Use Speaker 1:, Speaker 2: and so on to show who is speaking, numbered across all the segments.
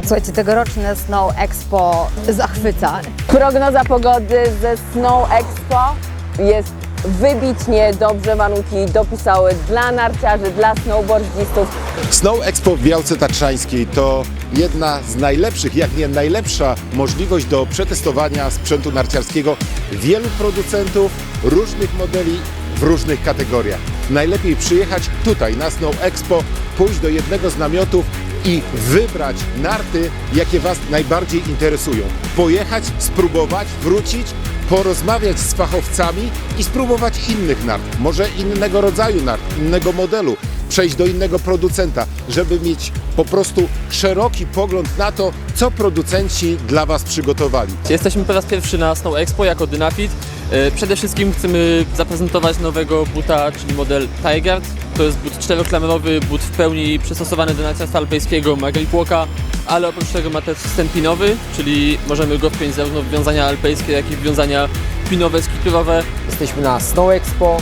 Speaker 1: Słuchajcie, tegoroczne Snow Expo zachwyca.
Speaker 2: Prognoza pogody ze Snow Expo jest wybitnie dobrze warunki dopisały dla narciarzy, dla snowboardzistów.
Speaker 3: Snow Expo w Białce Tatrzańskiej to jedna z najlepszych, jak nie najlepsza możliwość do przetestowania sprzętu narciarskiego wielu producentów, różnych modeli w różnych kategoriach. Najlepiej przyjechać tutaj na Snow Expo, pójść do jednego z namiotów i wybrać narty, jakie Was najbardziej interesują. Pojechać, spróbować, wrócić, porozmawiać z fachowcami i spróbować innych nart, może innego rodzaju nart, innego modelu, przejść do innego producenta, żeby mieć po prostu szeroki pogląd na to, co producenci dla Was przygotowali.
Speaker 4: Jesteśmy po raz pierwszy na Snow Expo jako Dynafit. E, Przede wszystkim chcemy zaprezentować nowego buta, czyli model Tigard. To jest but czteroklamerowy, but w pełni przystosowany do narciarstwa alpejskiego Margaret Walka, ale oprócz tego ma też system pinowy, czyli możemy go wpiąć zarówno w wiązania alpejskie, jak i w wiązania pinowe, skiturowe.
Speaker 5: Jesteśmy na Snow Expo,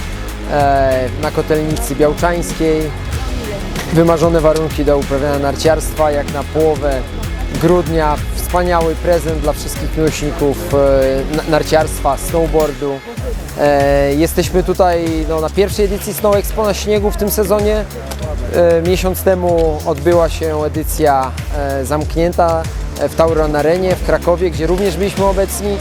Speaker 5: e, na Kotelnicy Białczańskiej. Wymarzone warunki do uprawiania narciarstwa, jak na połowę grudnia. Wspaniały prezent dla wszystkich miłośników e, na- narciarstwa, snowboardu. E, jesteśmy tutaj no, na pierwszej edycji Snow Expo na śniegu w tym sezonie. E, miesiąc temu odbyła się edycja zamknięta w Tauron Arenie w Krakowie, gdzie również byliśmy obecni.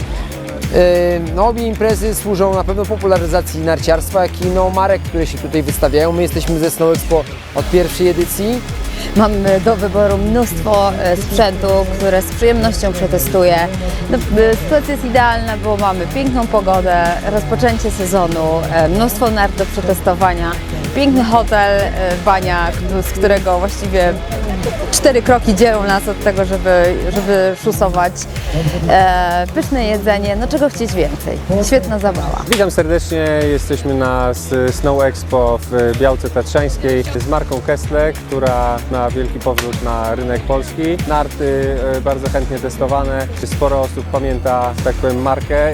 Speaker 5: No, obie imprezy służą na pewno popularyzacji narciarstwa, jak i no, marek, które się tutaj wystawiają. My jesteśmy ze Snow Expo od pierwszej edycji.
Speaker 1: Mamy do wyboru mnóstwo e, sprzętu, które z przyjemnością przetestuję. No, e, sytuacja jest idealna, bo mamy piękną pogodę, rozpoczęcie sezonu, e, mnóstwo nart do przetestowania, piękny hotel, e, baniak, z którego właściwie cztery kroki dzielą nas od tego, żeby, żeby szusować. E, pyszne jedzenie, no czego chcieć więcej. Świetna zabawa.
Speaker 6: Witam serdecznie, jesteśmy na Snow Expo w Białce Tatrzańskiej z marką Kessler, która ma wielki powrót na rynek polski. Narty e, bardzo chętnie testowane, sporo osób pamięta, tak powiem, markę.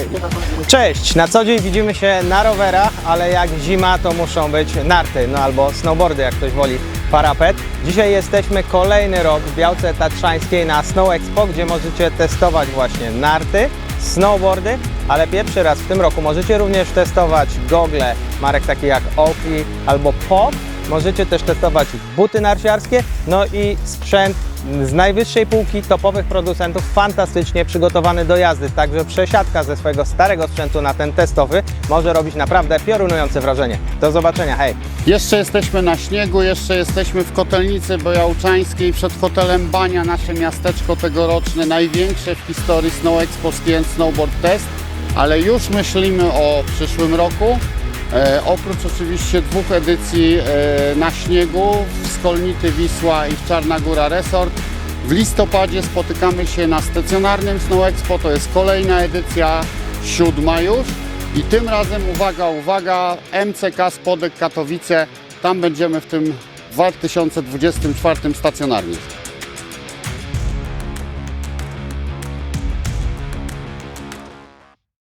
Speaker 7: Cześć! Na co dzień widzimy się na rowerach, ale jak zima to muszą być narty, no albo snowboardy, jak ktoś woli, parapet. Dzisiaj jesteśmy kolejny rok w Białce Tatrzańskiej na Snow Expo, gdzie możecie testować właśnie narty, snowboardy, ale pierwszy raz w tym roku możecie również testować gogle marek takich jak Oakley albo Pop. Możecie też testować buty narciarskie, no i sprzęt z najwyższej półki topowych producentów, fantastycznie przygotowany do jazdy. Także przesiadka ze swojego starego sprzętu na ten testowy może robić naprawdę piorunujące wrażenie. Do zobaczenia, hej!
Speaker 8: Jeszcze jesteśmy na śniegu, jeszcze jesteśmy w Kotelnicy Bojałczańskiej, przed hotelem Bania, nasze miasteczko tegoroczne, największe w historii Snow Expo Ski Snowboard Test, ale już myślimy o przyszłym roku. E, oprócz oczywiście dwóch edycji e, na śniegu w Skolnity Wisła i w Czarna Góra Resort. W listopadzie spotykamy się na stacjonarnym Snow Expo, to jest kolejna edycja, siódma już. I tym razem, uwaga, uwaga, MCK Spodek Katowice, tam będziemy w tym 2024 stacjonarnie.